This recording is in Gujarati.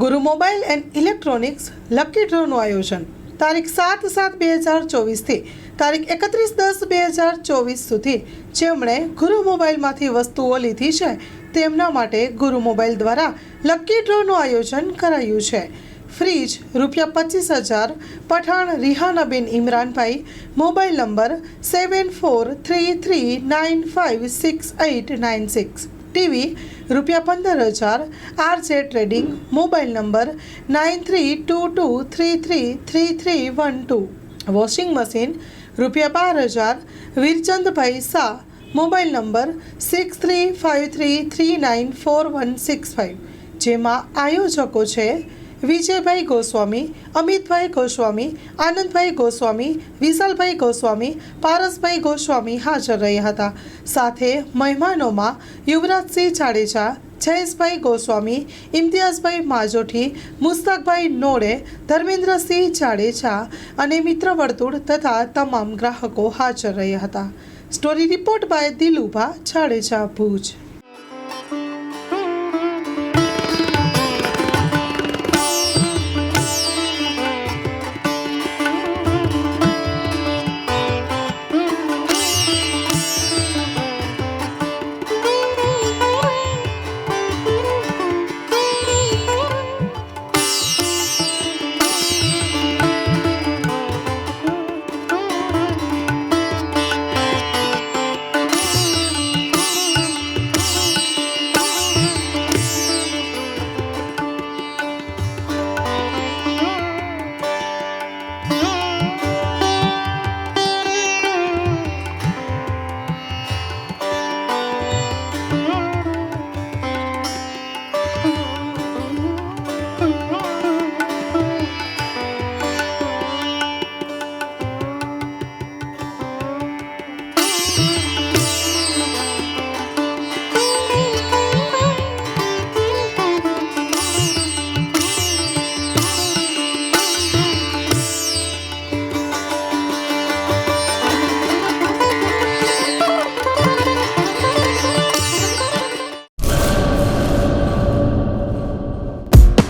Guru mobile and electronics lucky ડ્રોનું આયોજન. તારીખ સાત સાત બે હજાર ચોવીસથી તારીખ એકત્રીસ દસ બે હજાર ચોવીસ સુધી જેમણે ગુરુ મોબાઈલમાંથી વસ્તુઓ લીધી છે, તેમના માટે ગુરુ મોબાઈલ દ્વારા લકી ડ્રોનું આયોજન કરાયું છે. ફ્રીજ રૂપિયા પચીસ હજાર, Pathan રિહાનાબેન Imranbhai, mobile number seven four three three nine five six eight nine six. TV રૂપિયા પંદર હજાર, RJ trading, mobile number nine three two two three three three three one two. Washing machine રૂપિયા બાર હજાર, Virchandbhai Shah, mobile number six three five three three nine four one six five. જેમાં આયોજકો છે વિજયભાઈ ગોસ્વામી, અમિતભાઈ ગોસ્વામી, આનંદભાઈ ગોસ્વામી, વિશાલભાઈ ગોસ્વામી, પારસભાઈ ગોસ્વામી હાજર રહ્યા હતા. સાથે મહેમાનોમાં યુવરાજસિંહ જાડેજા, જયેશભાઈ ગોસ્વામી, ઇમ્તિયાઝભાઈ માજોઠી, મુસ્તાકભાઈ નોડે, ધર્મેન્દ્રસિંહ જાડેજા અને મિત્ર વર્તુળ તથા તમામ ગ્રાહકો હાજર રહ્યા હતા. Story report by Dilubha Jadeja Bhuj.